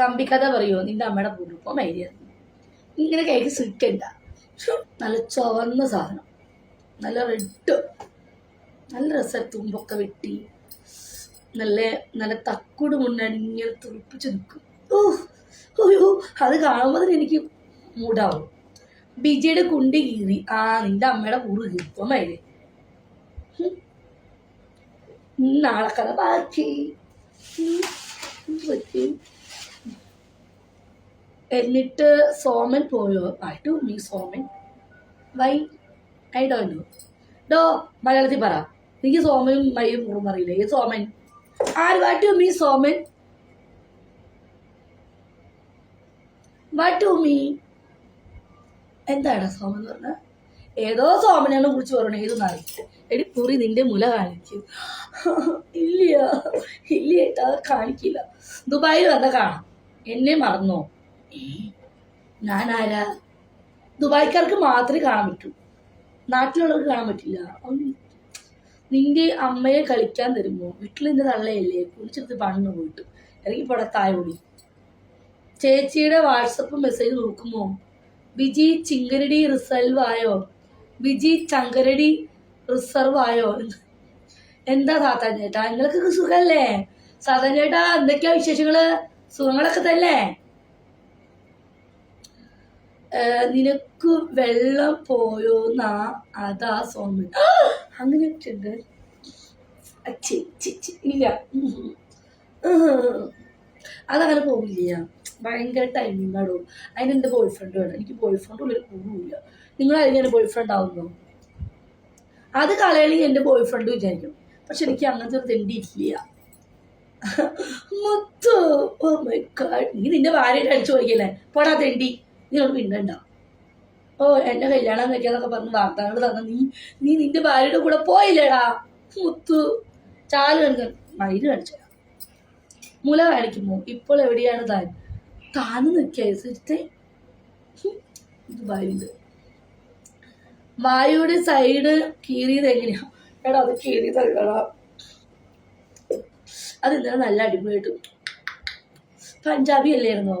കമ്പിക്കഥ പറയുമോ നിന്റെ അമ്മയുടെ കുടുംബം മൈരിയായിരുന്നു ഇങ്ങനെ കേക്ക് സിക്കണ്ട നല്ല ചുവന്ന സാധനം. നല്ല റെഡ്. നല്ല രസം തുമ്പൊക്കെ വെട്ടി. നല്ല നല്ല തക്കുട് മുന്നണിങ്ങനെ തുറപ്പിച്ച് നിൽക്കും ഓ ഓയോ അത് കാണുമ്പോൾ തന്നെ എനിക്ക് മൂടാവും ബിജിയുടെ കുണ്ടി കീറി. ആ നിന്റെ അമ്മയുടെ കൂറ് കീർപ്പം മൈര് നാളെ കഥ ബാക്കി. പറ്റി? എന്നിട്ട് സോമൻ പോയോ? I to me Soman why I Dr no ഡോ മലയാളത്തിൽ പറ. എനിക്ക് സോമനും മയും മുറും അറിയില്ല. ഏ സോമൻ ആര്? What to me Soman what to me എന്താണ് സോമൻ എന്ന് പറഞ്ഞാൽ ഏതോ സോമനെയാണ് കുറിച്ച് പറയണേ ഏത് അറിയില്ല. എടി കുറി നിന്റെ മുല കാണിക്കും. ഇല്ല. ഇല്ല ഏട്ടാ കാണിക്കില്ല. ദുബായിൽ വന്ന കാണാം. എന്നെ മറന്നോ? ആരാ ദുബായ്ക്കാർക്ക് മാത്രമേ കാണാൻ പറ്റൂ. നാട്ടിലുള്ളവർക്ക് കാണാൻ പറ്റില്ല. നിന്റെ അമ്മയെ കളിക്കാൻ തരുമ്പോ വീട്ടിൽ നിന്റെ തള്ളയല്ലേ? കുളിച്ചെടുത്ത് പണ്ണു പോയിട്ട്. ഇറങ്ങി പുറത്തായ കൂടി ചേച്ചിയുടെ വാട്സപ്പ് മെസ്സേജ് നോക്കുമോ ബിജി ചിങ്കരടി റിസർവ് ആയോ? ബിജി ചങ്കരടി റിസർവ് ആയോ? എന്താ സാത്താൻ ചേട്ടാ? നിങ്ങൾക്കൊക്കെ സുഖല്ലേ? സാധാരണ ചേട്ടാ എന്തൊക്കെയാ വിശേഷങ്ങൾ? സുഖങ്ങളൊക്കെ തന്നെ നിനക്ക് വെള്ളം പോയോ പോയോന്നാ അതാ സോമൻ അങ്ങനെയൊക്കെ ഉണ്ട് ഇല്ല. അതങ്ങനെ പോകില്ല ഭയങ്കര ടൈമിംഗ് ആടും അതിന് എന്റെ ബോയ് ഫ്രണ്ട് വേണം. എനിക്ക് ബോയ് ഫ്രണ്ട് ഉള്ളിൽ കൂടുമില്ല നിങ്ങൾ അതിന് ബോയ് ഫ്രണ്ട് ആവുന്നു? അത് കളയണി എന്റെ ബോയ് ഫ്രണ്ട് വിചാരിക്കും. പക്ഷെ എനിക്ക് അങ്ങനത്തെ ഒരു തെണ്ടി ഇല്ല. മൊത്തം ഓ മൈ ഗാഡ് നീ നിന്റെ ഭാര്യയുടെ അടിച്ചു പോയിക്കല്ലേ പോടാ തെണ്ടി. നീ ഒന്ന് പിന്നണ്ട ഓ എന്റെ കല്യാണം കഴിക്കാന്നൊക്കെ പറഞ്ഞ് വാർത്തകൾ തന്ന നീ നീ നിന്റെ ഭാര്യയുടെ കൂടെ പോയില്ലേടാ. മുത്തു. ചാൽ കാണിക്കാൻ മയിൽ കാണിച്ചാ മുല കാണിക്കുമോ? ഇപ്പോൾ എവിടെയാണ് താൻ? താന്ന് നിൽക്കേ ഭാര്യ വായുടെ സൈഡ് കീറിയത് എങ്ങനെയാ? എടാ അത് കീറിയതല്ലടാ. അത് ഇന്നലെ നല്ല അടിപൊളിയായിട്ട്. പഞ്ചാബി അല്ലായിരുന്നോ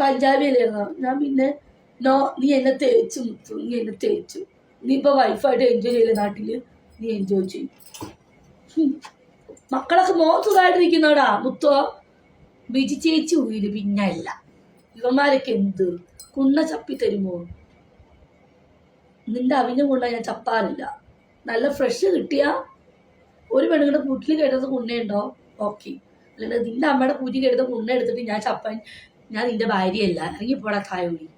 പഞ്ചാബി അല്ലായിരുന്നോ ഞാൻ പിന്നെ നോ നീ എന്നെ തേച്ചു മുത്തു നീ എന്നെ തേച്ചു. നീ ഇപ്പൊ വൈഫായിട്ട് എൻജോയ് ചെയ്യില്ല നാട്ടിൽ? നീ എൻജോയ് ചെയ്യും. മക്കളൊക്കെ മോൻ സുഖമായിട്ടിരിക്കുന്നോടാ മുത്തോ? ബിജി ചേച്ചി ഉയിൽ പിന്നല്ല ഇവന്മാരൊക്കെ എന്ത്? കുണ്ണ ചപ്പി തരുമോ നിന്റെ അവിഞ്ഞ കുണ്ണ ഞാൻ ചപ്പാറില്ല. നല്ല ഫ്രഷ് കിട്ടിയ? ഒരു പെണ്ണുങ്ങളുടെ കൂട്ടിൽ കേട്ടത് കുണ്ണയുണ്ടോ? ഓക്കെ. അല്ലെങ്കിൽ നിന്റെ അമ്മയുടെ കൂറ്റി കേട്ടത് കുണ്ണ എടുത്തിട്ട് ഞാൻ ചപ്പാൻ ഞാൻ നിന്റെ ഭാര്യയല്ല. ഇറങ്ങിപ്പോടാ കായോടി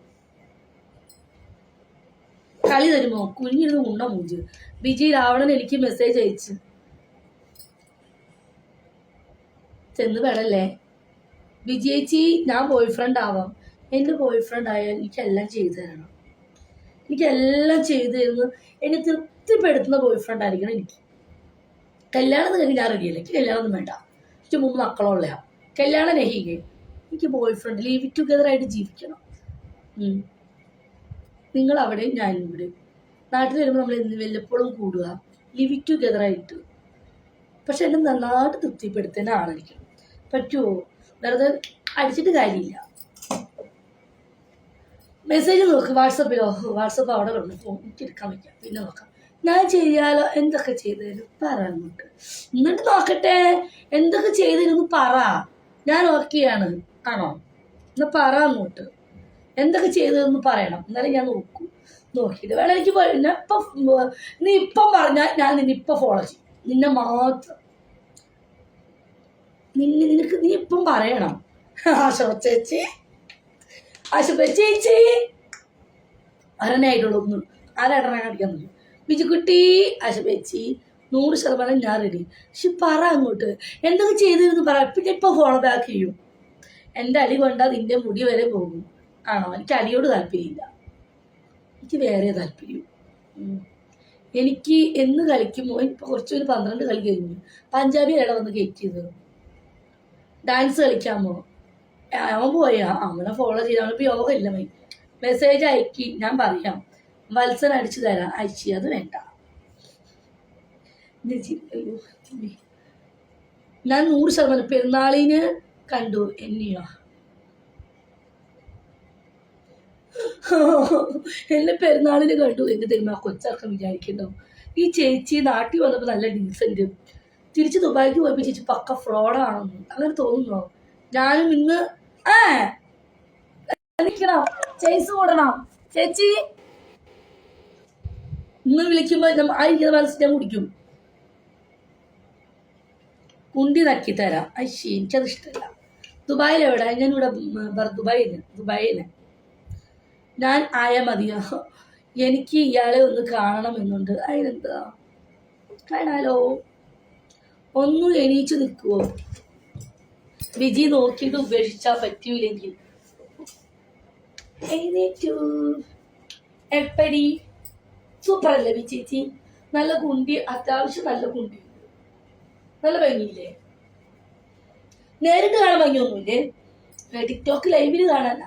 കളി തരുമോ? കുഞ്ഞിരുന്ന് ഉണ്ട മൂഞ്ചു. ബിജി രാവണൻ എനിക്ക് മെസ്സേജ് അയച്ചു. ചെന്ന് വേണല്ലേ വിജയിച്ചി ഞാൻ ബോയ് ഫ്രണ്ട് ആവാം. എന്റെ ബോയ് ഫ്രണ്ട് ആയാൽ എനിക്കെല്ലാം ചെയ്തു തരണം. എനിക്കെല്ലാം ചെയ്തു തരുന്നു. എന്നെ തൃപ്തിപ്പെടുത്തുന്ന ബോയ് ഫ്രണ്ട് ആയിരിക്കണം എനിക്ക്. കല്യാണം കഴിഞ്ഞ് ഞാൻ റെഡിയല്ല എനിക്ക് കല്യാണം ഒന്നും വേണ്ട. എനിക്ക് മൂന്ന് മക്കളുള്ളയാ. കല്യാണം നഹികെ എനിക്ക് ബോയ് ഫ്രണ്ട് ലീവ് ടുഗദർ ആയിട്ട് ജീവിക്കണം. നിങ്ങൾ അവിടെ ഞാൻ ഇവിടെ നാട്ടിൽ വരുമ്പോൾ നമ്മൾ എന്ന് വല്ലപ്പോഴും കൂടുക. ലിവ് ടുഗദർ ആയിട്ട്. പക്ഷെ എന്നെ നന്നായിട്ട് തൃപ്തിപ്പെടുത്തുന്ന ആളായിരിക്കും പറ്റുമോ വെറുതെ അടിച്ചിട്ട് കാര്യമില്ല. മെസ്സേജ് നോക്ക് വാട്സപ്പിലോ വാട്സപ്പ് അവിടെ ഉണ്ട് ഫോൺ എടുക്കാൻ വയ്ക്കാം പിന്നെ നോക്കാം. ഞാൻ ചെയ്യാലോ? എന്തൊക്കെ ചെയ്തു തരും പറ എന്നിട്ട് നോക്കട്ടെ. എന്തൊക്കെ ചെയ്തു തരും പറ. ഞാൻ ഓക്കെയാണ് ആണോ? എന്നാ പറ അങ്ങോട്ട്. എന്തൊക്കെ ചെയ്തതെന്ന് പറയണം. എന്നാലും ഞാൻ നോക്കും. നോക്കിയിട്ട് വേണം എനിക്ക് ഞാൻ ഇപ്പം നീ ഇപ്പം പറഞ്ഞാൽ ഞാൻ നിന്നെ ഇപ്പം ഫോളോ ചെയ്യും. നിന്നെ മാത്രം. നിന്നെ നിനക്ക് നീ ഇപ്പം പറയണം. ആശോ ചേച്ചി. ആശോ ചേച്ചി. അരനായിട്ടുള്ളൂ ഒന്ന് ആരടന കാണിക്കാൻ പറ്റും ബിജുക്കുട്ടി കുട്ടി ചേച്ചി. നൂറ് ശതമാനം ഞാൻ റെഡി പക്ഷെ പറ അങ്ങോട്ട്. എന്തൊക്കെ ചെയ്തിരുന്നു പറ. പിന്നെ ഇപ്പം ഫോളോ ബാക്ക് ചെയ്യും. എന്റെ അടി കൊണ്ടാൽ നിന്റെ മുടി വരെ പോകും. ആണോ? എനിക്ക് അടിയോട് താല്പര്യമില്ല. എനിക്ക് വേറെ താല്പര്യം എനിക്ക് എന്ന് കളിക്കുമോ ഇപ്പൊ കുറച്ച് ഒരു പന്ത്രണ്ട് കളി കഴിഞ്ഞു. പഞ്ചാബി ഇട വന്ന് കയറ്റിയത്. ഡാൻസ് കളിക്കാമോ അവൻ പോയാ? അവനെ ഫോളോ ചെയ്ത് അവനിപ്പോ യോഗ ഇല്ല മൈ. മെസ്സേജ് അയക്കി. ഞാൻ പറയാം. വത്സൻ അടിച്ചു തരാം. അയച്ചി. അത് വേണ്ട. ഞാൻ നൂറ് ശതമാനം പെരുന്നാളിന് കണ്ടു എന്നെയോ? എന്നെ പെരുന്നാളിന് കണ്ടു എന്ന് തരുമ്പോ ആ കൊച്ചർക്കം വിചാരിക്കുന്നുണ്ടാവും ഈ ചേച്ചി നാട്ടിൽ വന്നപ്പോൾ നല്ല ഡീസന്റ് തിരിച്ച് ദുബായിക്ക് പോയപ്പോൾ ചേച്ചി പക്ക ഫ്രോഡാണെന്ന് അങ്ങനെ തോന്നുന്നോ? ഞാനും ഇന്ന് നിൽക്കണം ചേച്ചി കൂടണം. ചേച്ചി. ഇന്ന് വിളിക്കുമ്പോ ആയിരിക്കുന്ന മനസ്സിൽ ഞാൻ കുടിക്കും. കുണ്ടി നക്കി തരാം അയ്യേ എനിക്കത് ഇഷ്ടമല്ല ദുബായിൽ എവിടെ ഇവിടെ ദുബായിൽ ദുബായിൽ ഞാൻ ആയ മതിയോ? എനിക്ക് ഇയാളെ ഒന്ന് കാണണമെന്നുണ്ട്. അതിനെന്താ? കാണാലോ? ഒന്നും എണീച്ചു നിൽക്കുവോ? വിജി നോക്കിയിട്ട് ഉപേക്ഷിച്ചാൽ പറ്റൂലെങ്കിൽ. എഴുന്നേറ്റു. എപ്പടി? സൂപ്പറല്ലേ വിജി ചേച്ചി? നല്ല കുണ്ടി അത്യാവശ്യം നല്ല കുണ്ടി നല്ല ഭംഗിയില്ലേ? നേരിട്ട് കാണാൻ ഭംഗിയൊന്നുമില്ലേ ടിക്ടോക്ക് ലൈവിൽ കാണാന.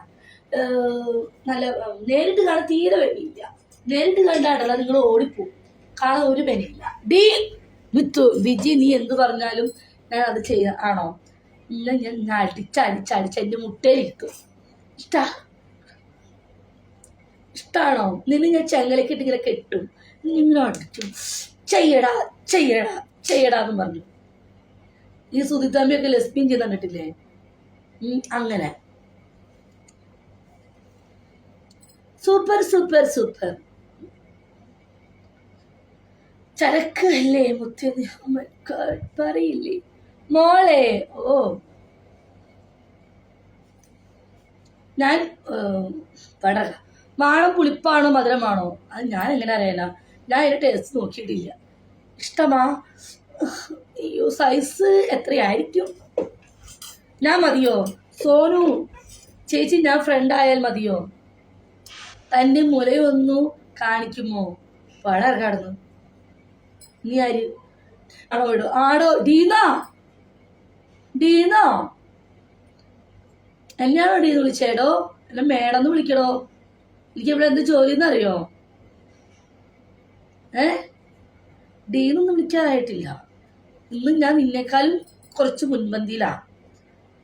നല്ല നേരിട്ട് കാണാൻ തീരെ ഭംഗിയില്ല നേരിട്ട് കണ്ടാടല്ല നിങ്ങൾ ഓടിപ്പോവും. കാണാൻ ഒരു ഭംഗിയില്ല ഡി വിത്തു വിജി നീ എന്ത് പറഞ്ഞാലും ഞാൻ അത് ചെയ്യ ആണോ? ഇല്ല ഞാൻ അടിച്ചടിച്ചടിച്ച് എന്റെ മുട്ടയിലിരിക്കും ഇഷ്ടാ? ഇഷ്ടാണോ? നിന്നെ ഞാൻ ചെങ്ങലക്കിട്ട് ഇങ്ങനെ കെട്ടും. നീ ഇങ്ങനെ അടിച്ചു. ചെയ്യടാ ചെയ്യടാ ചെയ്യടാ എന്ന് പറഞ്ഞു. ഈ സുധിത്താമ്പിയൊക്കെ ലെസ്ബിയൻ ചെയ്ത് കണ്ടിട്ടില്ലേ? ഉം, അങ്ങനെ. Super super super. ചരക്ക് അല്ലേ മുത്തി പറയില്ലേ? മോളെ ഓ. ഞാൻ പടക മാണം പുളിപ്പാണോ മധുരമാണോ? അത് ഞാൻ എങ്ങനെ അറിയാനാ? ഞാൻ അതിന്റെ ടേസ്റ്റ് നോക്കിയിട്ടില്ല. ഇഷ്ടമാ? അയ്യോ സൈസ് എത്രയായിരിക്കും? ഞാൻ മതിയോ? സോനു ചേച്ചി ഞാൻ ഫ്രണ്ട് ആയാൽ മതിയോ? തന്റെ മുലയൊന്നു കാണിക്കുമോ? വളരെ കടന്നു. നീ ആര്? ആണോ വിടോ ആടോ ഡീന? ഡീന? എന്നെയാണോ ഡീന്ന് വിളിച്ചേടോ? എന്നെ മേടന്ന് വിളിക്കടോ. എനിക്ക് ഇവിടെ എന്ത് ജോലി എന്നറിയോ ഏ? ഡീന്നൊന്നും വിളിക്കാനായിട്ടില്ല ഇന്ന് ഞാൻ നിന്നേക്കാളും കുറച്ച് മുൻപന്തിയിലാ.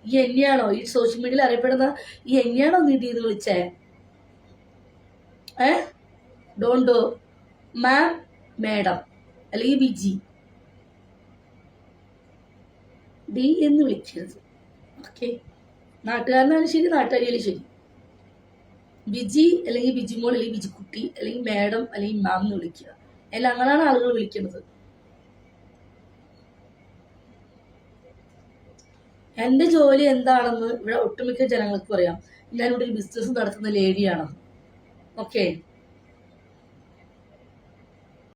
ഈ എന്നെയാണോ? ഈ സോഷ്യൽ മീഡിയയിൽ അറിയപ്പെടുന്ന ഈ എന്നെയാണോ നീ എന്ന് വിളിച്ചേ? ഏ? ഡോണ്ടോ മാം മേഡം അല്ലെങ്കിൽ ബിജി. ഡി എന്ന് വിളിക്കരുത്. ഓക്കെ. നാട്ടുകാരനാലും ശരി നാട്ടുകാരിയാലും ശരി. ബിജി അല്ലെങ്കിൽ ബിജിമോൾ അല്ലെങ്കിൽ ബിജിക്കുട്ടി അല്ലെങ്കിൽ മാഡം അല്ലെങ്കിൽ മാം എന്ന് വിളിക്കുക. അല്ല അങ്ങനെയാണ് ആളുകൾ വിളിക്കുന്നത്. എന്റെ ജോലി എന്താണെന്ന് ഇവിടെ ഒട്ടുമിക്ക ജനങ്ങൾക്കും അറിയാം. ഞാനിവിടെ ഒരു ബിസിനസ് നടത്തുന്ന ലേഡിയാണ് ഓക്കെ